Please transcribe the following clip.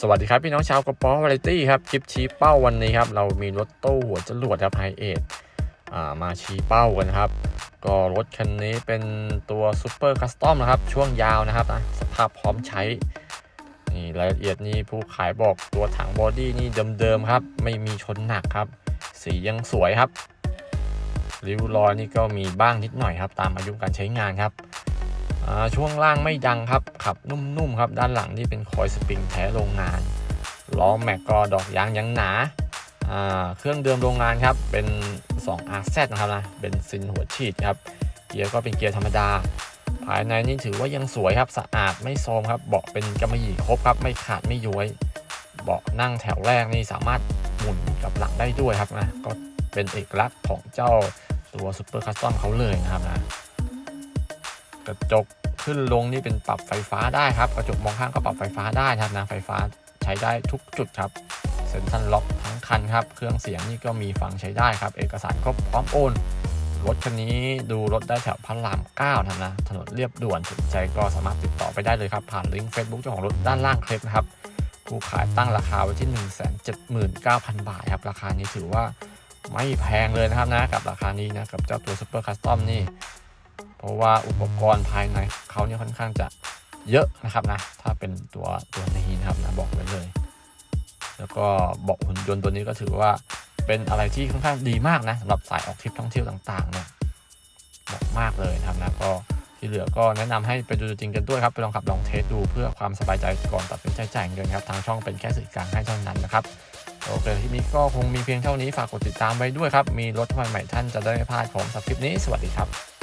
สวัสดีครับ พี่น้องชาวกระป๋อวาไรตี้ครับคลิปชี้เป้าวันนี้ครับ เรามีรถตู้หัวจรวดครับไฮเอทมาชี้เป้ากันครับ ก็รถคันนี้เป็นตัวซูเปอร์คัสตอมนะครับ ช่วงยาวนะครับนะสภาพพร้อมใช้นี่รายละเอียดนี่ผู้ขายบอกตัวถังบอดี้นี่เดิมๆครับ ไม่มีชนหนักครับ สียังสวยครับริ้วรอยนี่ก็มีบ้างนิดหน่อยครับ ตามอายุการใช้งานครับ ช่วงล่างไม่ดังครับ ขับนุ่มๆครับ ด้านหลังนี่เป็นคอยสปริงแท้โรงงาน ล้อแม็กก็ดอกยางยังหนา เครื่องเดิมโรงงานครับ เป็น 2 RZ นะครับนะ เป็นซินหัวฉีดครับ เกียร์ก็เป็นเกียร์ธรรมดา ภายในนี่ถือว่ายังสวยครับ สะอาดไม่โทมครับ เบาะเป็นกำมะหยี่ครบครับ ไม่ขาดไม่ย้วย เบาะนั่งแถวแรกนี่สามารถหมุนกับหลังได้ด้วยครับนะ ก็เป็นเอกลักษณ์ของเจ้าตัวซูเปอร์คัสตอมเขาเลยนะครับนะกระจก ขึ้นลงนี่เป็นปรับไฟฟ้าได้ครับ กระจกมองข้างก็ปรับไฟฟ้าได้ครับนะไฟฟ้าใช้ได้ทุกจุดครับเซ็นทรัลล็อกทั้งคันครับ เครื่องเสียงนี่ก็มีฟังใช้ได้ครับ เอกสารครบพร้อมโอน รถคันนี้ดูรถได้แถวพระราม9นะครับนะ ถนนเรียบด่วนสนใจก็สามารถติดต่อไปได้เลยครับ ผ่านลิงก์ Facebook เจ้าของรถด้านล่างคลิปนะครับ ผู้ขายตั้งราคาไว้ที่ 179,000 บาทครับ ราคานี้ถือว่าไม่แพงเลยนะครับนะ กับราคานี้นะ กับเจ้าตัว Super Custom นี่ ราะว่าอุปกรณ์ภายในเขาเนี่ยค่อนข้างจะเยอะนะครับนะ ถ้าเป็นตัวตัวนี้นะครับนะบอกไว้เลย แล้วก็บาะหุ่นยนต์ตัวนี้ก็ถือว่าเป็นอะไรที่ค่อนข้างดีมากนะสำหรับสายออกทริปท่องเที่ยวต่างๆเนี่ยเหมาะมากเลยนะครับนะก็ที่เหลือก็แนะนำให้ไปดูจริงกันด้วยครับไปลองขับลองเทสดูเพื่อความสบายใจก่อนตัดสินใจจ่ายเงินครับทางช่องเป็นแค่สื่อกลางให้เท่านั้นนะครับโอเคที่นี้ก็คงมีเพียงเท่านี้ฝากกดติดตามไว้ด้วยครับ มีรถใหม่ๆท่านจะได้ไม่พลาดของสับคลิปนี้สวัสดีครับ